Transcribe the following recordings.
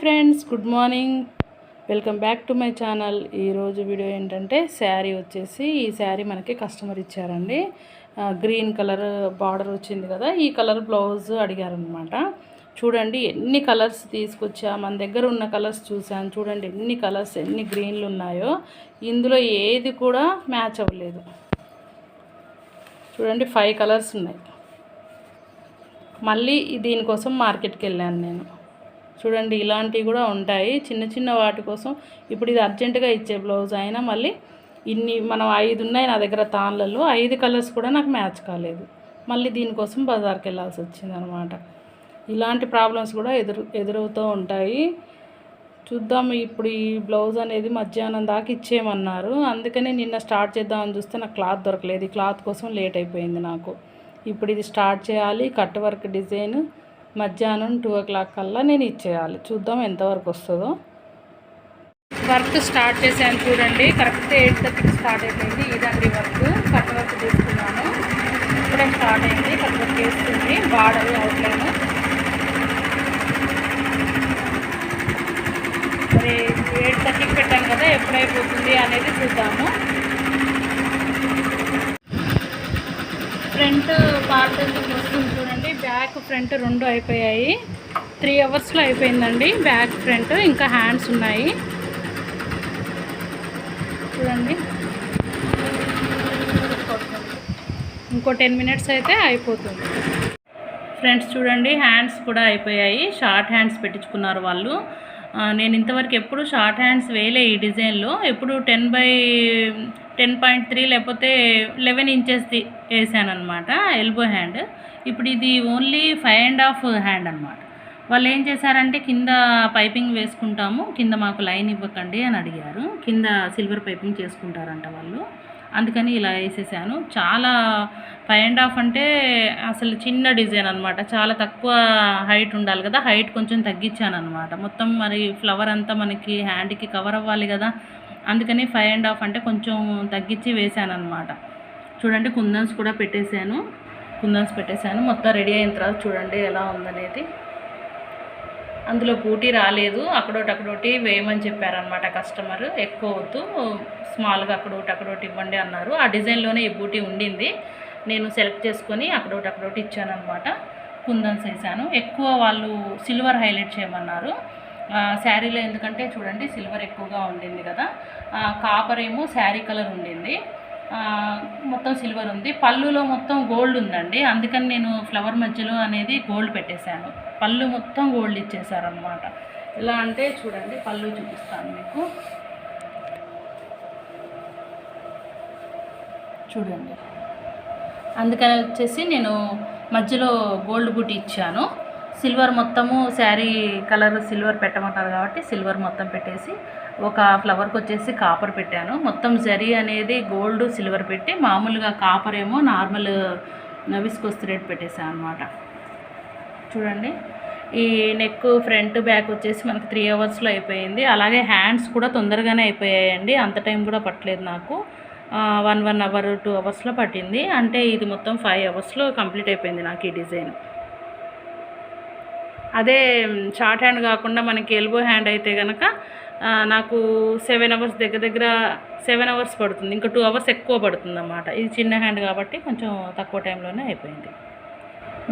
Friends good morning. Welcome back to my channel. ఈరోజు video ఏంటంటే శారీ వచ్చేసి ఈ శారీ మనకి కస్టమర్ ఇచ్చారండి. గ్రీన్ కలర్ బార్డర్ వచ్చింది కదా ఈ కలర్ బ్లౌజ్ అడిగారనమాట చూడండి ఎన్ని కలర్స్ తీసుకొచ్చా మన దగ్గర ఉన్న కలర్స్ చూసాను చూడండి ఎన్ని కలర్స్ ఎన్ని గ్రీన్లు ఉన్నాయో. ఇందులో ఏది కూడా మ్యాచ్ అవ్వలేదు. చూడండి ఫైవ్ కలర్స్ ఉన్నాయి. మళ్ళీ దీనికోసం మార్కెట్కి వెళ్ళాను నేను. చూడండి ఇలాంటివి కూడా ఉంటాయి. చిన్న చిన్న వాటి కోసం ఇప్పుడు ఇది అర్జెంటుగా ఇచ్చే బ్లౌజ్ అయినా మళ్ళీ ఇన్ని మనం ఐదు ఉన్నాయి నా దగ్గర తాన్లలో ఐదు కలర్స్ కూడా నాకు మ్యాచ్ కాలేదు. మళ్ళీ దీనికోసం బజార్కి వెళ్ళాల్సి వచ్చింది అనమాట ఇలాంటి ప్రాబ్లమ్స్ కూడా ఎదురు ఎదురవుతూ ఉంటాయి. చూద్దాం ఇప్పుడు ఈ బ్లౌజ్ అనేది మధ్యాహ్నం దాకా ఇచ్చేయమన్నారు. అందుకనే నిన్న స్టార్ట్ చేద్దామని చూస్తే నాకు క్లాత్ దొరకలేదు. ఈ క్లాత్ కోసం లేట్ అయిపోయింది నాకు. ఇప్పుడు ఇది స్టార్ట్ చేయాలి. కట్ వర్క్ డిజైన్ మధ్యాహ్నం టూ ఓ క్లాక్ కల్లా నేను ఇచ్చేయాలి. చూద్దాం ఎంతవరకు వస్తుందో. వర్క్ స్టార్ట్ చేశాను చూడండి. కరెక్ట్ ఎయిట్ థర్టీకి స్టార్ట్ అయిపోయింది. ఇదండి వర్క్. కట్ వర్క్ తీసుకున్నాను ఇప్పుడే స్టార్ట్ అయింది. కట్ వర్క్ వేస్తుంది బార్డర్ అవుట్లైన్. మరి ఎయిట్ థర్టీకి పెట్టాను కదా ఎప్పుడైపోతుంది అనేది చూద్దాము. ఫ్రంట్ పార్ట్ బ్యాక్ ఫ్రంట్ రెండు అయిపోయాయి. త్రీ అవర్స్లో అయిపోయిందండి. బ్యాక్ ఫ్రంట్ ఇంకా హ్యాండ్స్ ఉన్నాయి. చూడండి. ఇంకో టెన్ మినిట్స్ అయితే అయిపోతుంది. ఫ్రెండ్స్ చూడండి హ్యాండ్స్ కూడా అయిపోయాయి. షార్ట్ హ్యాండ్స్ పెట్టించుకున్నారు వాళ్ళు. నేను ఇంతవరకు ఎప్పుడు షార్ట్ హ్యాండ్స్ వేయలే ఈ డిజైన్లో ఎప్పుడు ten by ten point three లేకపోతే లెవెన్ ఇంచెస్ది వేసాను అనమాట ఎల్బో హ్యాండ్ ఇప్పుడు ఇది only five and half hand అనమాట వాళ్ళు ఏం చేశారంటే కింద పైపింగ్ వేసుకుంటాము కింద మాకు లైన్ ఇవ్వకండి అని అడిగారు. కింద సిల్వర్ పైపింగ్ చేసుకుంటారంట వాళ్ళు. అందుకని ఇలా వేసేసాను. చాలా ఫైవ్ అండ్ హాఫ్ అంటే అసలు చిన్న డిజైన్ అనమాట చాలా తక్కువ హైట్ ఉండాలి కదా హైట్ కొంచెం తగ్గించాను అనమాట మొత్తం మరి ఫ్లవర్ అంతా మనకి హ్యాండ్కి కవర్ అవ్వాలి కదా అందుకని ఫైవ్ అండ్ హాఫ్ అంటే కొంచెం తగ్గించి వేసాను అనమాట చూడండి కుందన్స్ కూడా పెట్టేశాను. కుందన్స్ పెట్టేశాను. మొత్తం రెడీ అయిన తర్వాత చూడండి ఎలా ఉందనేది. అందులో బూటీ రాలేదు అక్కడోటి అక్కడోటి వేయమని చెప్పారనమాట కస్టమర్. ఎక్కువ వద్దు స్మాల్గా అక్కడోటి అక్కడోటి ఇవ్వండి అన్నారు. ఆ డిజైన్లోనే ఈ బూటీ ఉండింది. నేను సెలెక్ట్ చేసుకొని అక్కడోటి అక్కడోటి ఇచ్చాను అనమాట కుందన్స్ వేసాను ఎక్కువ వాళ్ళు సిల్వర్ హైలైట్ చేయమన్నారు. శారీలో ఎందుకంటే చూడండి సిల్వర్ ఎక్కువగా ఉండింది కదా. కాపర్ ఏమో శారీ కలర్ ఉండింది. మొత్తం సిల్వర్ ఉంది. పళ్ళులో మొత్తం గోల్డ్ ఉందండి. అందుకని నేను ఫ్లవర్ మధ్యలో అనేది గోల్డ్ పెట్టేశాను. పళ్ళు మొత్తం గోల్డ్ ఇచ్చేసారనమాట ఎలా అంటే చూడండి పళ్ళు చూపిస్తాను మీకు. చూడండి. అందుకని వచ్చేసి నేను మధ్యలో గోల్డ్ బుట్టి ఇచ్చాను. సిల్వర్ మొత్తము శారీ కలర్ సిల్వర్ పెట్టమంటారు కాబట్టి సిల్వర్ మొత్తం పెట్టేసి ఒక ఫ్లవర్కి వచ్చేసి కాపర్ పెట్టాను. మొత్తం జరీ అనేది గోల్డ్ సిల్వర్ పెట్టి మామూలుగా కాపర్ ఏమో నార్మల్ విస్కోస్ థ్రెడ్ పెట్టేసాను అనమాట చూడండి. ఈ నెక్ ఫ్రంట్ బ్యాక్ వచ్చేసి మనకి త్రీ అవర్స్లో అయిపోయింది. అలాగే హ్యాండ్స్ కూడా తొందరగానే అయిపోయాయండి. అంత టైం కూడా పట్టలేదు నాకు. వన్ వన్ అవర్ టూ అవర్స్లో పట్టింది. అంటే ఇది మొత్తం ఫైవ్ అవర్స్లో కంప్లీట్ అయిపోయింది నాకు ఈ డిజైన్ అదే షార్ట్ హ్యాండ్ కాకుండా మనకి ఎల్బో హ్యాండ్ అయితే కనుక నాకు సెవెన్ అవర్స్ దగ్గర దగ్గర సెవెన్ అవర్స్ పడుతుంది. ఇంకా టూ అవర్స్ ఎక్కువ పడుతుంది అన్నమాట ఇది చిన్న హ్యాండ్ కాబట్టి కొంచెం తక్కువ టైంలోనే అయిపోయింది.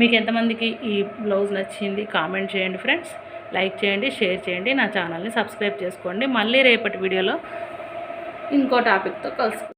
మీకు ఎంతమందికి ఈ బ్లౌజ్ నచ్చింది కామెంట్ చేయండి ఫ్రెండ్స్ లైక్ చేయండి షేర్ చేయండి. నా ఛానల్ని సబ్స్క్రైబ్ చేసుకోండి. మళ్ళీ రేపటి వీడియోలో ఇంకో టాపిక్తో కలుసుకోండి